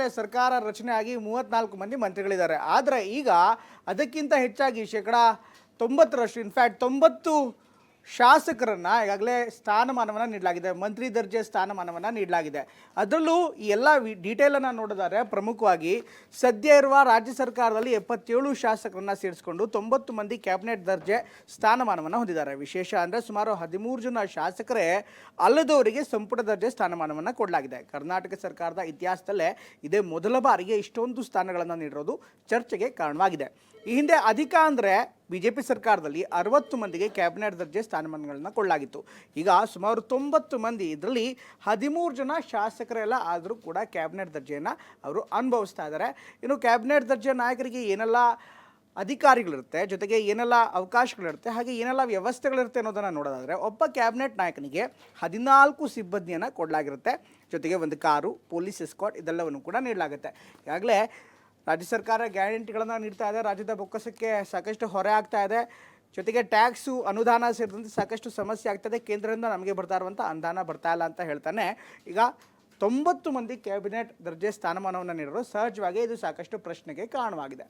ಈಗಾಗಲೇ ಸರ್ಕಾರ ರಚನೆ ಆಗಿ ಮೂವತ್ನಾಲ್ಕು ಮಂದಿ ಮಂತ್ರಿಗಳಿದ್ದಾರೆ. ಆದರೆ ಈಗ ಅದಕ್ಕಿಂತ ಹೆಚ್ಚಾಗಿ ಶೇಕಡ ತೊಂಬತ್ತರಷ್ಟು ಇನ್ಫ್ಯಾಕ್ಟ್ ತೊಂಬತ್ತು ಶಾಸಕರನ್ನ ಈಗಾಗಲೇ ಸ್ಥಾನಮಾನವನ್ನು ನೀಡಲಾಗಿದೆ, ಮಂತ್ರಿ ದರ್ಜೆ ಸ್ಥಾನಮಾನವನ್ನು ನೀಡಲಾಗಿದೆ. ಅದರಲ್ಲೂ ಈ ಎಲ್ಲ ಡೀಟೇಲನ್ನು ನೋಡಿದರೆ ಪ್ರಮುಖವಾಗಿ ಸದ್ಯ ಇರುವ ರಾಜ್ಯ ಸರ್ಕಾರದಲ್ಲಿ ಎಪ್ಪತ್ತೇಳು ಶಾಸಕರನ್ನು ಸೇರಿಸಿಕೊಂಡು ತೊಂಬತ್ತು ಮಂದಿ ಕ್ಯಾಬಿನೆಟ್ ದರ್ಜೆ ಸ್ಥಾನಮಾನವನ್ನು ಹೊಂದಿದ್ದಾರೆ. ವಿಶೇಷ ಅಂದರೆ ಸುಮಾರು ಹದಿಮೂರು ಜನ ಶಾಸಕರೇ ಅಲ್ಲದವರಿಗೆ ಸಂಪುಟ ದರ್ಜೆ ಸ್ಥಾನಮಾನವನ್ನು ಕೊಡಲಾಗಿದೆ. ಕರ್ನಾಟಕ ಸರ್ಕಾರದ ಇತಿಹಾಸದಲ್ಲೇ ಇದೇ ಮೊದಲ ಬಾರಿಗೆ ಇಷ್ಟೊಂದು ಸ್ಥಾನಗಳನ್ನು ನೀಡಿರೋದು ಚರ್ಚೆಗೆ ಕಾರಣವಾಗಿದೆ. ಈ ಹಿಂದೆ ಅಧಿಕ ಅಂದರೆ ಬಿ ಜೆ ಪಿ ಸರ್ಕಾರದಲ್ಲಿ ಅರವತ್ತು ಮಂದಿಗೆ ಕ್ಯಾಬಿನೆಟ್ ದರ್ಜೆ ಸ್ಥಾನಮಾನಗಳನ್ನು ಕೊಡಲಾಗಿತ್ತು. ಈಗ ಸುಮಾರು ತೊಂಬತ್ತು ಮಂದಿ ಇದರಲ್ಲಿ ಹದಿಮೂರು ಜನ ಶಾಸಕರೆಲ್ಲ ಆದರೂ ಕೂಡ ಕ್ಯಾಬಿನೆಟ್ ದರ್ಜೆಯನ್ನು ಅವರು ಅನುಭವಿಸ್ತಾ ಇದ್ದಾರೆ. ಇನ್ನು ಕ್ಯಾಬಿನೆಟ್ ದರ್ಜೆ ನಾಯಕರಿಗೆ ಏನೆಲ್ಲ ಅಧಿಕಾರಿಗಳಿರುತ್ತೆ, ಜೊತೆಗೆ ಏನೆಲ್ಲ ಅವಕಾಶಗಳಿರುತ್ತೆ, ಹಾಗೆ ಏನೆಲ್ಲ ವ್ಯವಸ್ಥೆಗಳಿರುತ್ತೆ ಅನ್ನೋದನ್ನು ನೋಡೋದಾದರೆ, ಒಬ್ಬ ಕ್ಯಾಬಿನೆಟ್ ನಾಯಕನಿಗೆ ಹದಿನಾಲ್ಕು ಸಿಬ್ಬಂದಿಯನ್ನು ಕೊಡಲಾಗಿರುತ್ತೆ. ಜೊತೆಗೆ ಒಂದು ಕಾರು, ಪೊಲೀಸ್ ಎಸ್ಕಾಟ್ ಇದೆಲ್ಲವನ್ನು ಕೂಡ ನೀಡಲಾಗುತ್ತೆ. ಈಗಾಗಲೇ ರಾಜ್ಯ ಸರ್ಕಾರ ಗ್ಯಾರಂಟಿಗಳನ್ನು ನೀಡ್ತಾ ಇದೆ. ರಾಜ್ಯದ ಬೊಕ್ಕಸಕ್ಕೆ ಸಾಕಷ್ಟು ಹೊರೆ ಆಗ್ತಾ ಇದೆ. ಜೊತೆಗೆ ಟ್ಯಾಕ್ಸು ಅನುದಾನ ಸೇರಿದಂತೆ ಸಾಕಷ್ಟು ಸಮಸ್ಯೆ ಆಗ್ತದೆ ಕೇಂದ್ರದಿಂದ ನಮಗೆ ಬರ್ತಾ ಇರುವಂಥ ಅನುದಾನ ಬರ್ತಾ ಇಲ್ಲ ಅಂತ ಹೇಳ್ತಾನೆ. ಈಗ ತೊಂಬತ್ತು ಮಂದಿ ಕ್ಯಾಬಿನೆಟ್ ದರ್ಜೆ ಸ್ಥಾನಮಾನವನ್ನು ನೀಡಲು ಸಹಜವಾಗಿ ಇದು ಸಾಕಷ್ಟು ಪ್ರಶ್ನೆಗೆ ಕಾರಣವಾಗಿದೆ.